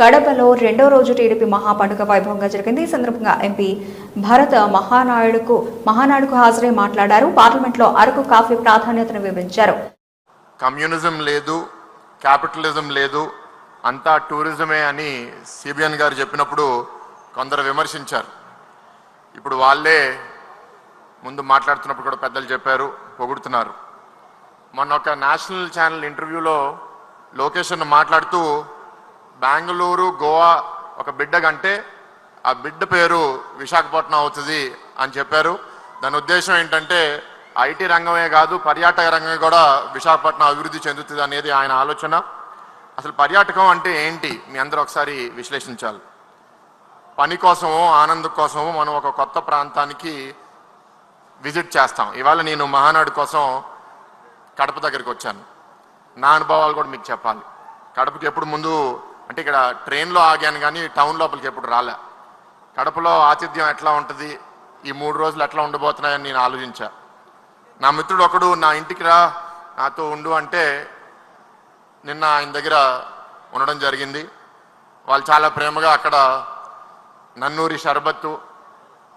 కడపలో రెండో రోజు టీడీపీ మహాపండుగ వైభవంగా జరిగింది. ఈ సందర్భంగా ఎంపీ భరత్ మహానాయుడుకు మహానాయుడుకు హాజరై మాట్లాడారు. పార్లమెంట్లో అరకు కాఫీ ప్రాధాన్యతను వివరించారు. కమ్యూనిజం లేదు క్యాపిటలిజం లేదు అంతా టూరిజమే అని సిబిఎన్ గారు చెప్పినప్పుడు కొందరు విమర్శించారు. ఇప్పుడు వాళ్ళే ముందు మాట్లాడుతున్నప్పుడు కూడా పెద్దలు చెప్పారు పొగుడుతున్నారు. మొన్న ఒక నేషనల్ ఛానల్ ఇంటర్వ్యూలో లోకేష్ మాట్లాడుతూ బెంగళూరు గోవా ఒక బిడ్డ కంటే ఆ బిడ్డ పేరు విశాఖపట్నం అవుతుంది అని చెప్పారు. దాని ఉద్దేశం ఏంటంటే ఐటీ రంగమే కాదు పర్యాటక రంగం కూడా విశాఖపట్నం అభివృద్ధి చెందుతుంది అనేది ఆయన ఆలోచన. అసలు పర్యాటకం అంటే ఏంటి? మీ అందరూ ఒకసారి విశ్లేషించాలి. పని కోసము ఆనందం కోసము మనం ఒక కొత్త ప్రాంతానికి విజిట్ చేస్తాం. ఇవాళ నేను మహానాడు కోసం కడప దగ్గరికి వచ్చాను. నా అనుభవాలు కూడా మీకు చెప్పాలి. కడపకి ఎప్పుడు ముందు అంటే ఇక్కడ ట్రైన్లో ఆగాను కానీ టౌన్ లోపలికి ఎప్పుడు రాలే. కడపలో ఆతిథ్యం ఎట్లా ఉంటుంది? ఈ మూడు రోజులు ఎట్లా ఉండబోతున్నాయని నేను ఆలోచించా. నా మిత్రుడు ఒకడు నా ఇంటికి రా నాతో ఉండు అంటే నిన్న ఆయన దగ్గర ఉండడం జరిగింది. వాళ్ళు చాలా ప్రేమగా అక్కడ నన్నూరి షర్బత్తు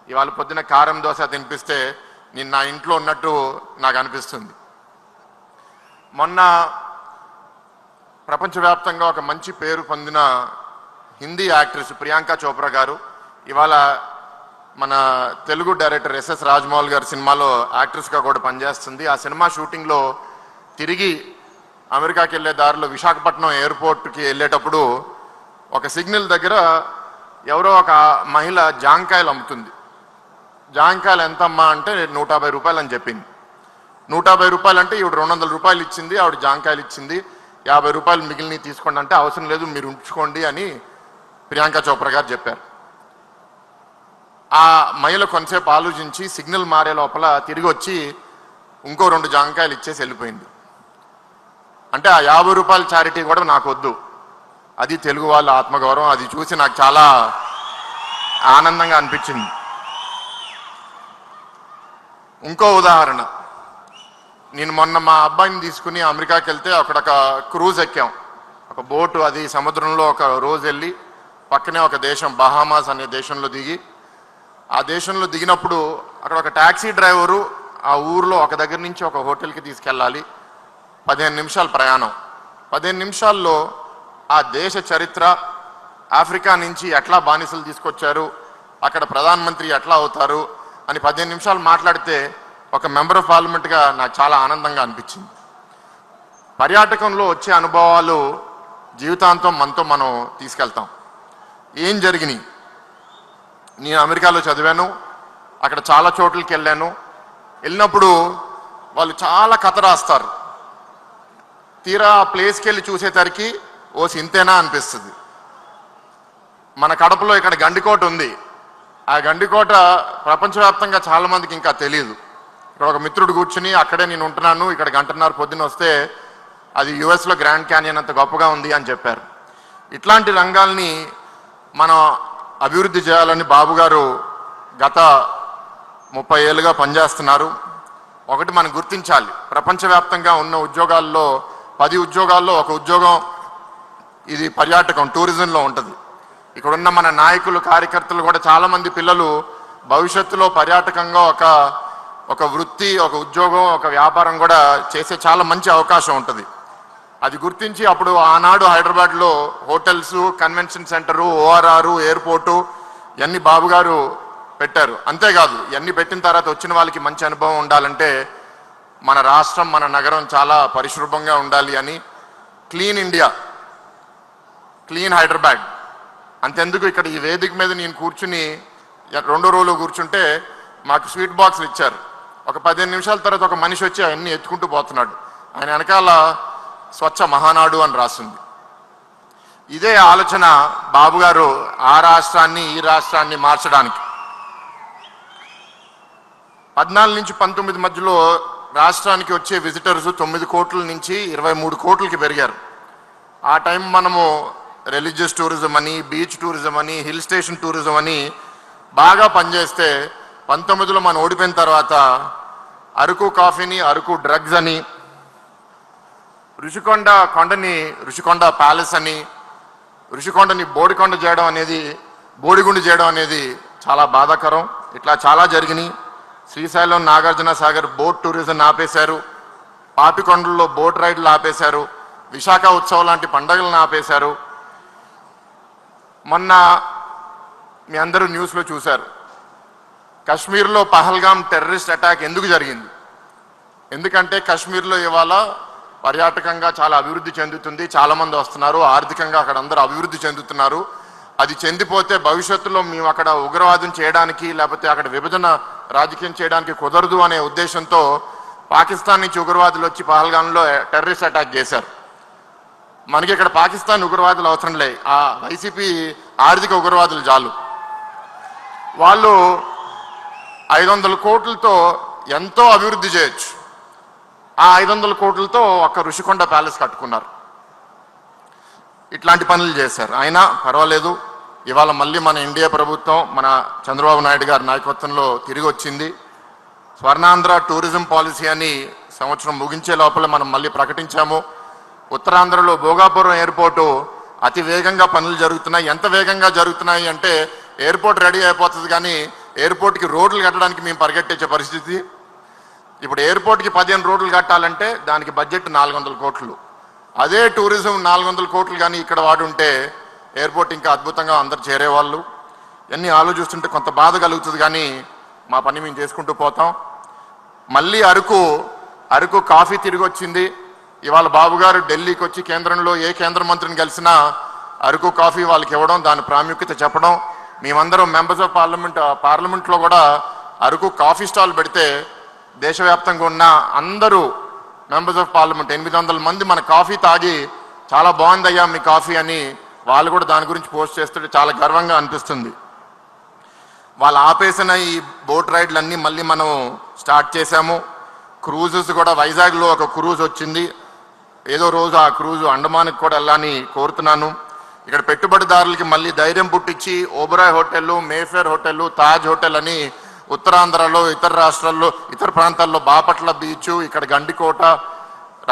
ఇవాళ పొద్దున కారం దోశ తినిపిస్తే నేను నా ఇంట్లో ఉన్నట్టు నాకు అనిపిస్తుంది. మొన్న ప్రపంచవ్యాప్తంగా ఒక మంచి పేరు పొందిన హిందీ యాక్ట్రెస్ ప్రియాంక చోప్రా గారు ఇవాళ మన తెలుగు డైరెక్టర్ ఎస్ఎస్ రాజమౌళి గారి సినిమాలో యాక్ట్రెస్గా కూడా పనిచేస్తుంది. ఆ సినిమా షూటింగ్లో తిరిగి అమెరికాకి వెళ్ళే దారిలో విశాఖపట్నం ఎయిర్పోర్ట్కి వెళ్ళేటప్పుడు ఒక సిగ్నల్ దగ్గర ఎవరో ఒక మహిళ జాంకాయలు అమ్ముతుంది. జాంకాయలు ఎంతమ్మా అంటే నూట యాభై రూపాయలు అని చెప్పింది. నూట యాభై రూపాయలు అంటే ఇవి రెండు వందల రూపాయలు ఇచ్చింది ఆవిడ జాంకాయలు ఇచ్చింది. యాభై రూపాయలు మిగిలిన తీసుకోండి అంటే అవసరం లేదు మీరు ఉంచుకోండి అని ప్రియాంక చోప్రా గారు చెప్పారు. ఆ మహిళ కొంతసేపు ఆలోచించి సిగ్నల్ మారే లోపల తిరిగి వచ్చి ఇంకో రెండు జాంకాయలు ఇచ్చేసి వెళ్ళిపోయింది. అంటే ఆ యాభై రూపాయల చారిటీ కూడా నాకు వద్దు. అది తెలుగు వాళ్ళ ఆత్మగౌరవం అది చూసి నాకు చాలా ఆనందంగా అనిపించింది. ఇంకో ఉదాహరణ. నేను మొన్న మా అబ్బాయిని తీసుకుని అమెరికాకి వెళ్తే అక్కడ ఒక క్రూజ్ ఎక్కాం. ఒక బోటు అది సముద్రంలో ఒక రోజు వెళ్ళి పక్కనే ఒక దేశం బహామాస్ అనే దేశంలో దిగి ఆ దేశంలో దిగినప్పుడు అక్కడ ఒక ట్యాక్సీ డ్రైవరు ఆ ఊర్లో ఒక దగ్గర నుంచి ఒక హోటల్కి తీసుకెళ్ళాలి. పదిహేను నిమిషాల ప్రయాణం. పదిహేను నిమిషాల్లో ఆ దేశ చరిత్ర ఆఫ్రికా నుంచి ఎట్లా బానిసలు తీసుకొచ్చారు అక్కడ ప్రధానమంత్రి ఎట్లా అవుతారు అని పదిహేను నిమిషాలు మాట్లాడితే ఒక మెంబర్ ఆఫ్ పార్లమెంట్గా నాకు చాలా ఆనందంగా అనిపించింది. పర్యాటకంలో వచ్చే అనుభవాలు జీవితాంతం మనతో మనం తీసుకెళ్తాం. ఏం జరిగినాయి? నేను అమెరికాలో చదివాను. అక్కడ చాలా చోట్లకి వెళ్ళాను. వెళ్ళినప్పుడు వాళ్ళు చాలా కథ రాస్తారు. తీరా ఆ ప్లేస్కి వెళ్ళి చూసేసరికి ఓ సింతేనా అనిపిస్తుంది. మన కడపలో ఇక్కడ గండికోట ఉంది. ఆ గండికోట ప్రపంచవ్యాప్తంగా చాలామందికి ఇంకా తెలియదు ఇక్కడ ఒక మిత్రుడు కూర్చుని అక్కడే నేను ఉంటున్నాను ఇక్కడ గంటన్నర పొద్దున వస్తే అది యుఎస్లో గ్రాండ్ క్యానియన్ అంత గొప్పగా ఉంది అని చెప్పారు. ఇట్లాంటి రంగాల్ని మనం అభివృద్ధి చేయాలని బాబు గారు గత ముప్పై ఏళ్ళుగా పనిచేస్తున్నారు. ఒకటి మనం గుర్తించాలి ప్రపంచవ్యాప్తంగా ఉన్న ఉద్యోగాల్లో పది ఉద్యోగాల్లో ఒక ఉద్యోగం ఇది పర్యాటకం టూరిజంలో ఉంటుంది. ఇక్కడ ఉన్న మన నాయకులు కార్యకర్తలు కూడా చాలామంది పిల్లలు భవిష్యత్తులో పర్యాటకంగా ఒక ఒక వృత్తి ఒక ఉద్యోగం ఒక వ్యాపారం కూడా చేసే చాలా మంచి అవకాశం ఉంటుంది. అది గుర్తించి అప్పుడు ఆనాడు హైదరాబాద్లో hotels convention centre ORR airport ఇవన్నీ బాబు గారు పెట్టారు. అంతేకాదు ఇవన్నీ పెట్టిన తర్వాత వచ్చిన వాళ్ళకి మంచి అనుభవం ఉండాలంటే మన రాష్ట్రం మన నగరం చాలా పరిశుభ్రంగా ఉండాలి అని క్లీన్ ఇండియా క్లీన్ హైదరాబాద్. అంతెందుకు ఇక్కడ ఈ వేదిక మీద నేను కూర్చుని రెండో రోజులు కూర్చుంటే మాకు స్వీట్ బాక్స్లు ఇచ్చారు. ఒక పదిహేను నిమిషాల తర్వాత ఒక మనిషి వచ్చి అవన్నీ ఎత్తుకుంటూ పోతున్నాడు. ఆయన వెనకాల స్వచ్ఛ మహానాడు అని రాసింది. ఇదే ఆలోచన బాబు గారు ఆ రాష్ట్రాన్ని ఈ రాష్ట్రాన్ని మార్చడానికి. పద్నాలుగు నుంచి పంతొమ్మిది మధ్యలో రాష్ట్రానికి వచ్చే విజిటర్స్ తొమ్మిది కోట్ల నుంచి ఇరవై మూడు కోట్లకి పెరిగారు. ఆ టైం మనము రిలీజియస్ టూరిజం అని బీచ్ టూరిజం అని హిల్ స్టేషన్ టూరిజం అని బాగా పనిచేస్తే పంతొమ్మిదిలో మనం ఓడిపోయిన తర్వాత అరకు కాఫీని అరకు డ్రగ్స్ అని రుషికొండ కొండని రుషికొండ ప్యాలెస్ అని ఋషికొండని బోడికొండ చేయడం అనేది బోడిగుండు చేయడం అనేది చాలా బాధాకరం. ఇట్లా చాలా జరిగినాయి. శ్రీశైలం నాగార్జున సాగర్ బోట్ టూరిజం ఆపేశారు. పాపికొండల్లో బోట్ రైడ్లు ఆపేశారు. విశాఖ ఉత్సవం లాంటి పండుగలను ఆపేశారు. మొన్న మీ అందరూ న్యూస్లో చూశారు. కశ్మీర్లో పహల్గాం టెర్రరిస్ట్ అటాక్ ఎందుకు జరిగింది? ఎందుకంటే కశ్మీర్లో ఇవాళ పర్యాటకంగా చాలా అభివృద్ధి చెందుతుంది చాలామంది వస్తున్నారు ఆర్థికంగా అక్కడ అందరూ అభివృద్ధి చెందుతున్నారు. అది చెందిపోతే భవిష్యత్తులో మేము అక్కడ ఉగ్రవాదం చేయడానికి లేకపోతే అక్కడ విభజన రాజకీయం చేయడానికి కుదరదు అనే ఉద్దేశంతో పాకిస్తాన్ నుంచి ఉగ్రవాదులు వచ్చి పహల్గాంలో టెర్రరిస్ట్ అటాక్ చేశారు. మనకి ఇక్కడ పాకిస్తాన్ ఉగ్రవాదులు అవసరం లే. ఆ వైసీపీ ఆర్థిక ఉగ్రవాదులు చాలు. వాళ్ళు ఐదు వందల కోట్లతో ఎంతో అభివృద్ధి చేయొచ్చు. ఆ ఐదు వందల కోట్లతో ఒక ఋషికొండ ప్యాలెస్ కట్టుకున్నారు. ఇట్లాంటి పనులు చేశారు. అయినా పర్వాలేదు. ఇవాళ మళ్ళీ మన ఇండియా ప్రభుత్వం మన చంద్రబాబు నాయుడు గారి నాయకత్వంలో తిరిగి వచ్చింది స్వర్ణాంధ్ర టూరిజం పాలసీ అని సంవత్సరం ముగించే లోపల మనం మళ్ళీ ప్రకటించాము. ఉత్తరాంధ్రలో భోగాపురం ఎయిర్పోర్టు అతి వేగంగా పనులు జరుగుతున్నాయి. ఎంత వేగంగా జరుగుతున్నాయి అంటే ఎయిర్పోర్ట్ రెడీ అయిపోతుంది కానీ ఎయిర్పోర్ట్కి రోడ్లు కట్టడానికి మేము పరిగెట్టించే పరిస్థితి. ఇప్పుడు ఎయిర్పోర్ట్కి పదిహేను రోడ్లు కట్టాలంటే దానికి బడ్జెట్ నాలుగు వందల కోట్లు. అదే టూరిజం నాలుగు వందల కోట్లు కానీ ఇక్కడ వాడుంటే ఎయిర్పోర్ట్ ఇంకా అద్భుతంగా అందరు చేరేవాళ్ళు. ఇవన్నీ ఆలోచిస్తుంటే కొంత బాధ కలుగుతుంది కానీ మా పని మేము చేసుకుంటూ పోతాం. మళ్ళీ అరకు అరకు కాఫీ తిరిగి వచ్చింది. ఇవాళ బాబు గారు ఢిల్లీకి వచ్చి కేంద్రంలో ఏ కేంద్ర మంత్రిని కలిసినా అరకు కాఫీ వాళ్ళకి ఇవ్వడం దాని ప్రాముఖ్యత చెప్పడం మేమందరం మెంబర్స్ ఆఫ్ పార్లమెంట్ పార్లమెంట్లో కూడా అరకు కాఫీ స్టాల్ పెడితే దేశవ్యాప్తంగా ఉన్న అందరూ మెంబర్స్ ఆఫ్ పార్లమెంట్ ఎనిమిది వందల మంది మన కాఫీ తాగి చాలా బాగుందయ్యా మీ కాఫీ అని వాళ్ళు కూడా దాని గురించి పోస్ట్ చేస్తుంటే చాలా గర్వంగా అనిపిస్తుంది. వాళ్ళు ఆపేసిన ఈ బోట్ రైడ్లన్నీ మళ్ళీ మనం స్టార్ట్ చేశాము. క్రూజెస్ కూడా వైజాగ్లో ఒక క్రూజ్ వచ్చింది. ఏదో రోజు ఆ క్రూజ్ అండమాన్కి కూడా వెళ్ళాలని కోరుతున్నాను. ఇక్కడ పెట్టుబడిదారులకి మళ్ళీ ధైర్యం పుట్టించి ఓబరాయ్ హోటళ్ళు మేఫేర్ హోటళ్ళు తాజ్ హోటల్ అని ఉత్తరాంధ్రలో ఇతర రాష్ట్రాల్లో ఇతర ప్రాంతాల్లో బాపట్ల బీచ్ ఇక్కడ గండికోట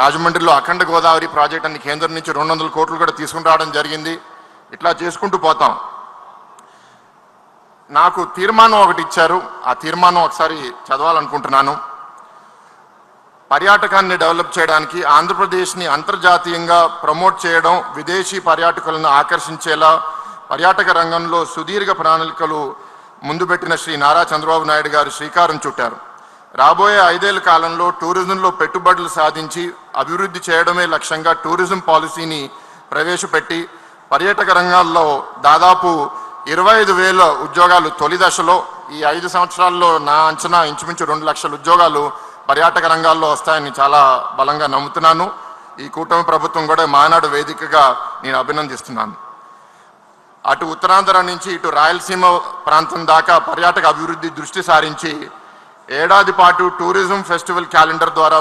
రాజమండ్రిలో అఖండ గోదావరి ప్రాజెక్ట్ అని కేంద్రం నుంచి రెండు వందల కోట్లు కూడా తీసుకుని రావడం జరిగింది. ఇట్లా చేసుకుంటూ పోతాం. నాకు తీర్మానం ఒకటి ఇచ్చారు. ఆ తీర్మానం ఒకసారి చదవాలనుకుంటున్నాను. పర్యాటకాన్ని డెవలప్ చేయడానికి ఆంధ్రప్రదేశ్ని అంతర్జాతీయంగా ప్రమోట్ చేయడం విదేశీ పర్యాటకులను ఆకర్షించేలా పర్యాటక రంగంలో సుదీర్ఘ ప్రణాళికలు ముందుపెట్టిన శ్రీ నారా చంద్రబాబు నాయుడు గారు శ్రీకారం చుట్టారు. రాబోయే ఐదేళ్ళ కాలంలో టూరిజంలో పెట్టుబడులు సాధించి అభివృద్ధి చేయడమే లక్ష్యంగా టూరిజం పాలసీని ప్రవేశపెట్టి పర్యాటక రంగాల్లో దాదాపు ఇరవై ఐదు వేల ఉద్యోగాలు తొలి దశలో ఈ ఐదు సంవత్సరాల్లో నా అంచనా ఇంచుమించు రెండు లక్షల ఉద్యోగాలు పర్యాటక రంగాల్లో వస్తాయని చాలా బలంగా నమ్ముతున్నాను. ఈ కూటమి ప్రభుత్వం కూడా మానాడు వేదికగా నేను అభినందిస్తున్నాను. అటు ఉత్తరాంధ్ర నుంచి ఇటు రాయలసీమ ప్రాంతం దాకా పర్యాటక అభివృద్ధి దృష్టి సారించి ఏడాది పాటు టూరిజం ఫెస్టివల్ క్యాలెండర్ ద్వారా